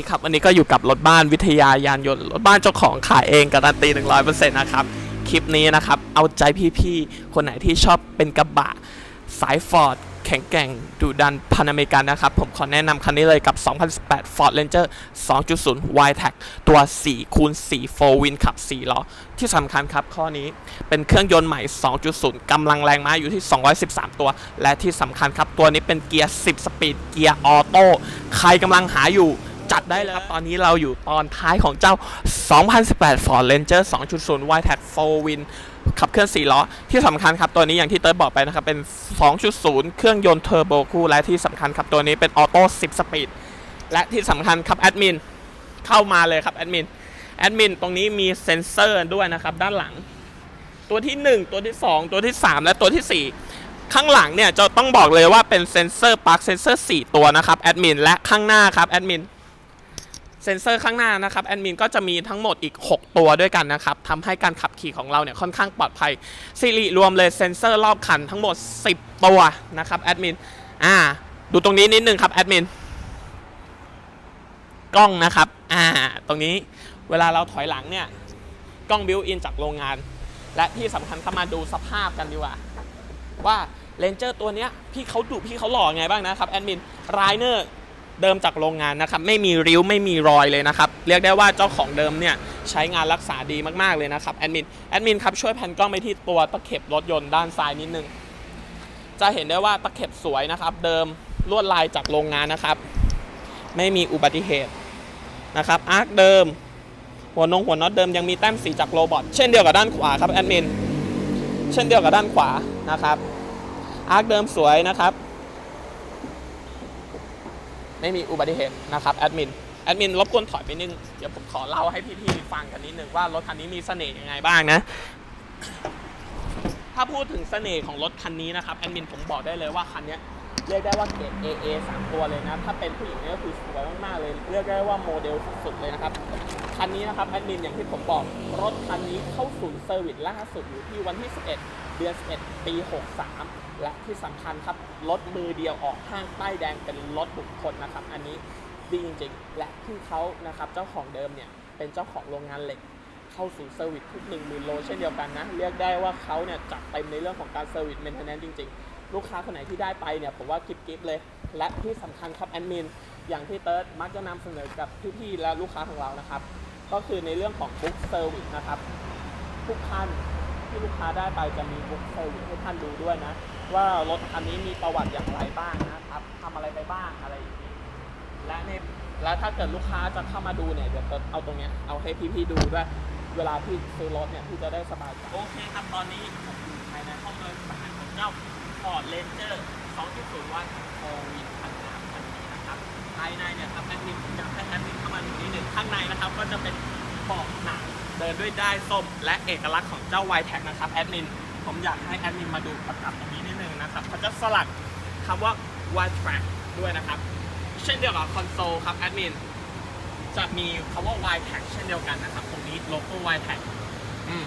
นี่ครับวันนี้ก็อยู่กับรถบ้านวิทยายานยนต์รถบ้านเจ้าของขายเองการันตี100%นะครับ คลิปนี้นะครับ เอาใจพี่ๆ คนไหนที่ชอบเป็นกระบะ สายฟอร์ดแข็งแกร่งดุดันพันอเมริกันนะครับ ผมขอแนะนำคันนี้เลยกับ 2018 Ford Ranger 2.0 Y-Tech ตัว 4 คูณ4 4 Win ขับ 4 ล้อ ที่สำคัญครับ ข้อนี้เป็นเครื่องยนต์ใหม่ 2.0 กำลังแรงม้าอยู่ที่ 213 ตัว และที่สำคัญครับ ตัวนี้เป็นเกียร์ 10 สปีด เกียร์ออโต้ ใครกำลังหาอยู่ จัดได้เลยครับ ตอนนี้เราอยู่ตอนท้ายของเจ้า 2018 Ford Ranger 2.0 Y-Tech 4 Win ขับเคลื่อน4ล้อ ที่สำคัญครับตัวนี้อย่างที่เติร์ดบอกไปนะครับ เป็น 2.0 เครื่องยนต์เทอร์โบคู่ และที่สำคัญครับตัวนี้เป็นออโต้ 10 สปีด และที่สำคัญครับแอดมินเข้ามาเลยครับแอดมินแอดมินตรงนี้มีเซ็นเซอร์ด้วยนะครับ ด้านหลัง ตัวที่ 1 ตัวที่ 2 ตัวที่ 3 และตัวทีสี่4ข้างหลังเนี่ยจะต้องบอกเลยว่าเป็นเซ็นเซอร์ปลั๊กเซ็นเซอร์ 4 ตัวนะครับแอดมินและข้างหน้าครับแอดมิน เซ็นเซอร์ข้างหน้านะครับแอดมินก็จะมีทั้งหมดอีก 6 ตัวด้วยกันนะครับทำให้การขับขี่ของเราเนี่ยค่อนข้างปลอดภัยสิริรวมเลยเซ็นเซอร์รอบคันทั้งหมด 10 ตัวนะครับแอดมินอ่าดูตรงนี้นิดนึงครับแอดมินกล้องนะครับอ่าตรงนี้เวลาเราถอยหลังเนี่ยกล้องบิวอินจากโรงงาน และที่สำคัญก็มาดูสภาพกันดีกว่า ว่าเลนเจอร์ตัวเนี้ยพี่เขาดุพี่เขาหล่อไงบ้างนะครับแอดมินไรเนอร์ เดิมจากโรงงานนะครับไม่มีริ้วไม่มีรอยเลยนะครับเรียกได้ว่าเจ้าของเดิมเนี่ยใช้งานรักษาดีมากๆเลยนะครับแอดมินแอดมินครับช่วยแผ่นกล้องไปที่ตัวตะเข็บรถยนต์ด้านซ้ายนิดนึงจะเห็นได้ว่าตะเข็บสวยนะครับ เดิมลวดลายจากโรงงานนะครับ ไม่มีอุบัติเหตุนะครับอาร์คเดิม หัวนงหัวน็อตเดิมยังมีแต้มสีจากโรบอทเช่นเดียวกับด้านขวาครับแอดมินเช่นเดียวกับด้านขวานะครับอาร์คเดิมสวยนะครับ ไม่มีอุบัติเหตุนะครับแอดมินแอดมินรบกวนถอยไปนึง เดี๋ยวผมขอเล่าให้พี่ๆฟังกันนิดนึงว่ารถคันนี้มีเสน่ห์ยังไงบ้างนะ ถ้าพูดถึงเสน่ห์ของรถคันนี้นะครับแอดมินผมบอกได้เลยว่าคันนี้เรียกได้ว่าเกรด AA 3 ตัวเลยนะ ถ้าเป็นผู้หญิงนี่ก็คือสวยมากๆเลย เรียกได้ว่าโมเดลสุดๆเลยนะครับ คันนี้นะครับแอดมินอย่างที่ผมบอก รถคันนี้เข้าศูนย์เซอร์วิสล่าสุดอยู่ที่วันที่ 11 เดือน11 ปี 63 และที่สำคัญครับรถมือเดียวออกห้างป้ายแดงเป็นรถบุคคลนะครับ อันนี้ดีจริงๆ และที่เขานะครับเจ้าของเดิมเนี่ยเป็นเจ้าของโรงงานเหล็กเข้าสู่เซอร์วิสทุก1 0,000โลเช่นเดียวกันนะ เรียกได้ว่าเขาเนี่ยจัดเต็มในเรื่องของการเซอร์วิสเมนเทนแนนซ์จริงๆ ลูกค้าคนไหนที่ได้ไปเนี่ยผมว่ากิฟกิฟเลย และที่สำคัญครับแอดมินอย่างที่เติร์ดมักจะนำเสนอกับพี่ๆและลูกค้าของเรานะครับ ก็คือในเรื่องของบุ๊กเซอร์วิสนะครับทุกท่าน ที่ลูกค้าได้ไปจะมีบุ๊กเซอร์วิสให้ท่านดูด้วยนะ ว่ารถคันนี้มีประวัติอย่างไรบ้างนะครับทำอะไรไปบ้างอะไรอย่างนี้และในแล้วถ้าเกิดลูกค้าจะเข้ามาดูเนี่ยเดี๋ยวเอาตรงเนี้ยเอาให้พี่ๆดูด้วยเวลาพี่ซื้อรถเนี่ยพี่จะได้สบายใจโอเคครับตอนนี้ผมอยู่ภายในห้องโดยสารของเจ้า Ford Ranger 2.0วัตโฟวินคันน้ำคันนี้นะครับภายในเนี่ยครับแอดมินผมอยากให้แอดมินเข้ามาดูนิดหนึ่งข้างในนะครับก็จะเป็นเบาะหนัง เดินด้วยได้ส้มและเอกลักษณ์ของเจ้า y t แท็นะครับแอดมินผมอยากให้แอดมินมาดูประกับตรงนี้นิดนึงนะครับเขาจะสลักคำว่า y t แท็ด้วยนะครับ เช่นเดียวกับคอนโซลครับแอดมินจะมีคำว่า y t a g เช่นเดียวกันนะครับ ตรงนี้โลโก้ y t a g อืม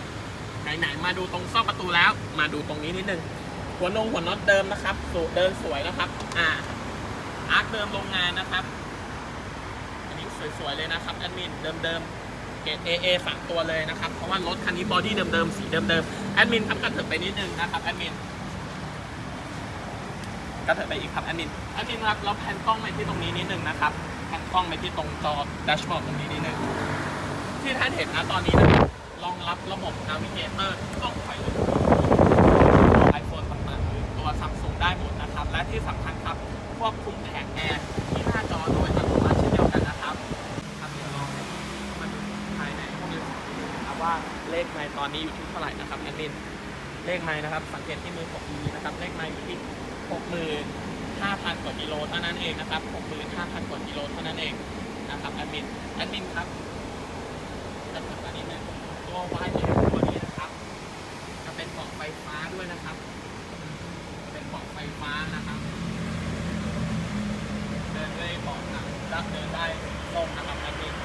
ไหนๆมาดูตรงซอกประตูแล้ว มาดูตรงนี้นิดนึงหัวนงหัวน็อตเดิมนะครับสูเดินสวยนะครับ อ่าอาร์คเดิมโรงงานนะครับ อันนี้สวยๆเลยนะครับแอดมินเดิมๆ เกรด AA สามตัวเลยนะครับ เพราะว่ารถคันนี้บอดี้เดิมๆ สีเดิมๆ แอดมินครับกระเถิบไปนิดนึงนะครับแอดมินกระเถิบไปอีกครับแอดมินแอดมินครับเราแพนกล้องไปที่ตรงนี้นิดนึงนะครับแพนกล้องไปที่ตรงจอแดชบอร์ดตรงนี้นิดนึงที่ท่านเห็นนะตอนนี้นะครับรองรับระบบนาวิเกเตอร์กล้อง เลขไมล์นะครับ สังเกตที่มือผมดีนะครับ เลขไมล์อยู่ที่65,000กว่ากิโลเท่านั้นเองนะครับ65,000กว่ากิโลเท่านั้นเองนะครับแอดมินแอดมินครับจะถึงอันนี้เนี่ยตัววายตัวนี้นะครับ จะเป็นเบาะไฟฟ้าด้วยนะครับ เป็นเบาะไฟฟ้านะครับ เดินด้วยเบาะหนังรับเดินได้ตรงนะครับแอดมิน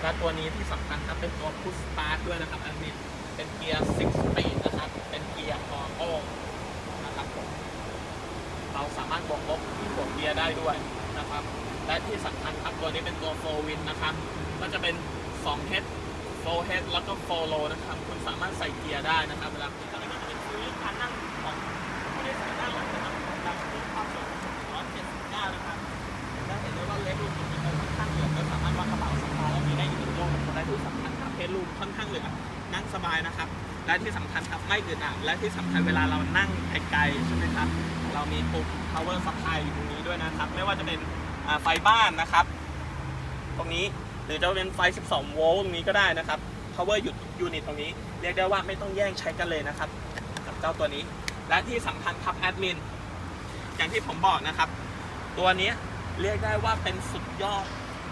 และตัวนี้ที่สำคัญครับเป็นตัวพุชสตาร์ทด้วยนะครับแอดมิน เป็นเกียร์ 6 speed นะครับ เป็นเกียร์ออโต้นะครับผมเราสามารถบวกลบที่หัวเกียร์ได้ด้วยนะครับ และที่สำคัญครับตัวนี้เป็นตัวโฟวินนะครับ ก็จะเป็น2 head 4 head แล้วก็4 low นะครับ คุณสามารถใส่เกียร์ได้นะครับเวลาที่จะเป็นฟิลการนั่งของผู้โดยสารด้านหลังนะครับแบบมีความสูง179นะครับจะเห็นได้ว่าเลรูมมีค่อนข้างเหลือก็สามารถวางกระเป๋าสะพายแล้วมีได้อยู่ในโลกและที่สำคัญครับเพลูมค่อนข้างเหลือง สบายนะครับ และที่สำคัญครับไม่อึดอัดและที่สำคัญเวลาเรานั่งไกลๆใช่ไหมครับ เรามีปุ่ม power supply อยู่ตรงนี้ด้วยนะครับ ไม่ว่าจะเป็นไฟบ้านนะครับ ตรงนี้หรือจะเป็นไฟ 12 โวลต์ตรงนี้ก็ได้นะครับ power หยุดยูนิตตรงนี้ เรียกได้ว่าไม่ต้องแย่งใช้กันเลยนะครับ กับเจ้าตัวนี้ และที่สำคัญครับแอดมินอย่างที่ผมบอกนะครับ ตัวนี้เรียกได้ว่าเป็นสุดยอด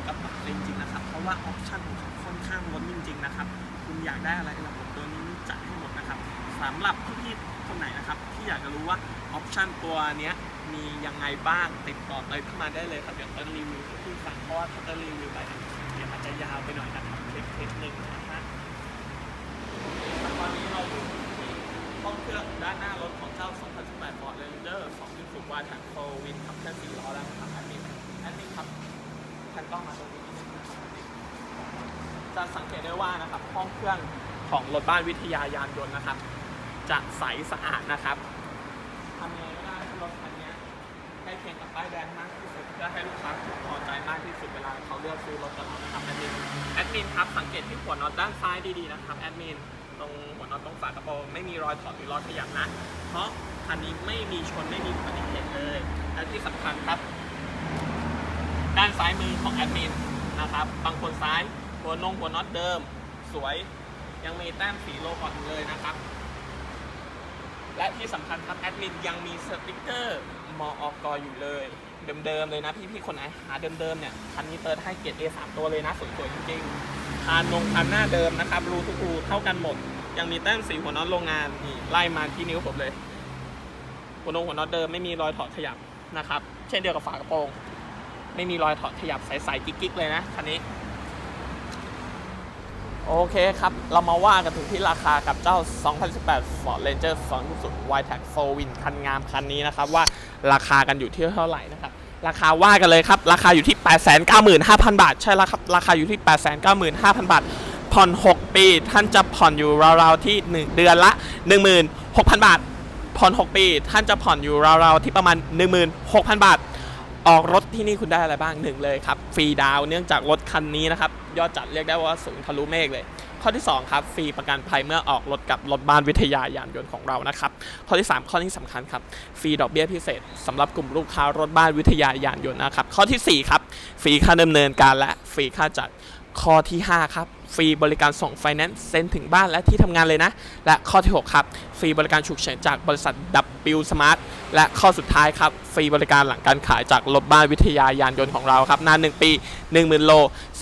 กระบะจริงๆนะครับ เพราะว่าออปชั่นของเขาค่อนข้างล้นจริงๆนะครับ คุณอยากได้อะไรระบบตัวนี้จัดให้หมดนะครับสำหรับพี่ๆคนไหนนะครับที่อยากจะรู้ว่าออปชันตัวเนี้ยมียังไงบ้างติดต่อเตยเข้ามาได้เลยครับเดี๋ยวเตยรีวิวให้พี่ฟังเพราะว่าถ้าเตยรีวิวไปเนี่ยเดี๋ยวมันจะยาวไปหน่อยนะครับคลิปคลิปหนึ่งนะฮะตอนนี้เราอยู่ที่ห้องเครื่องด้านหน้ารถของเจ้า 2018 Ford Ranger 2.0 Y t a c f o r Win ขับเคลื่อน4ล้อแล้วนะครับแอดมินแอดมินครับทันกล้องมาตรงนี้นิดนึงนะครับ จะสังเกตได้ว่านะครับห้องเครื่องของรถบ้านวิทยายานยนต์นะครับ จะใสสะอาดนะครับทำยังไงก็ได้ให้รถคันนี้ใกล้เคียงกับป้ายแดงมากที่สุดเพื่อให้ลูกค้าพอใจมากที่สุดเวลาเขาเลือกซื้อรถกับเรานะครับแอดมินแอดมินครับสังเกตที่หัวน็อตด้านซ้ายดีๆนะครับแอดมินตรงหัวน็อตตรงฝากระโปรงไม่มีรอยถอดหรือรอยขยับนะเพราะคันนี้ไม่มีชนไม่มีอุบัติเหตุเลยและที่สำคัญครับ ด้านซ้ายมือของแอดมินนะครับบางคนซ้าย หัวนงหัวน็อตเดิม สวยยังมีแต้มสีโลกอดอยู่เลยนะครับ และที่สำคัญครับแอดมินยังมีสติกเกอร์มออกอยู่เลย เดิมๆเลยนะพี่ๆคนไหนหาเดิมๆเนี่ยคันนี้เติร์ดให้เกียรติ A 3 ตัวเลยนะสวยๆจริงๆคานนงคันหน้าเดิมนะครับรูทุกรูเท่ากันหมด ยังมีแต้มสีหัวน็อตโรงงานนี่ไล่มาที่นิ้วผมเลย หัวนงหัวน็อตเดิมไม่มีรอยถอดขยับนะครับ เช่นเดียวกับฝากระโปรง ไม่มีรอยถอดขยับใสๆกิ๊กๆเลยนะคันนี้ โอเคครับ เรามาว่ากันถึงที่ราคากับเจ้า 2018 Ford Ranger 2.0 Y-Tac 4 Win คันงามคันนี้นะครับว่าราคากันอยู่ที่เท่าไหร่นะครับราคาว่ากันเลยครับ ราคาอยู่ที่ 895,000 บาท ใช่แล้วครับ ราคาอยู่ที่ 895,000 บาท ผ่อน 6 ปี ท่านจะผ่อนอยู่ราวๆที่ 1 เดือนละ 16,000 บาท ผ่อน 6 ปี ท่านจะผ่อนอยู่ราวๆที่ประมาณ 16,000 บาท ออกรถที่นี่คุณได้อะไรบ้างหนึ่งเลยครับฟรีดาวเนื่องจากรถคันนี้นะครับยอดจัดเรียกได้ว่าสูงทะลุเมฆเลย ข้อที่ 2 ครับฟรีประกันภัยเมื่อออกรถกับรถบ้านวิทยายานยนต์ของเรานะครับข้อที่ 3 ข้อที่สำคัญครับฟรีดอกเบี้ยพิเศษสำหรับกลุ่มลูกค้ารถบ้านวิทยายานยนต์นะครับข้อทีสี่4ครับฟรีค่าดำเนินการและฟรีค่าจัดข้อที่ 5 ครับ ฟรีบริการส่งไฟแนนซ์เซ็นถึงบ้านและที่ทำงานเลยนะ และข้อที่ 6 ครับ ฟรีบริการฉุกเฉินจากบริษัท W Smart และข้อสุดท้ายครับ ฟรีบริการหลังการขายจากรถบ้านวิทยายานยนต์ของเราครับนาน1ปี 10,000 โล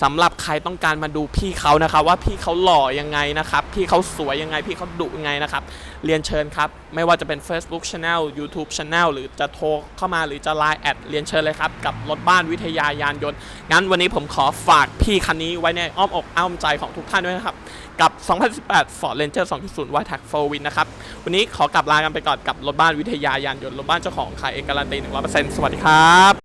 สำหรับใครต้องการมาดูพี่เขานะครับ ว่าพี่เขาหล่อยังไงนะครับ พี่เขาสวยยังไง พี่เขาดุยังไงนะครับ เรียนเชิญครับ ไม่ว่าจะเป็น Facebook Channel YouTube Channel หรือจะโทรเข้ามาหรือจะ Line แอดเรียนเชิญเลยครับ กับรถบ้านวิทยายานยนต์ งั้นวันนี้ผมขอฝากพี่คันนี้ไว้ในอ้อมอกอ้อมใจของทุกท่านด้วยนะครับกับ 2018 Ford Ranger 2.0 Y-Tac 4 Win นะครับวันนี้ขอกลับลากันไปก่อนกับรถบ้านวิทยายานยนต์รถบ้านเจ้าของขายเองการันตี100%สวัสดีครับ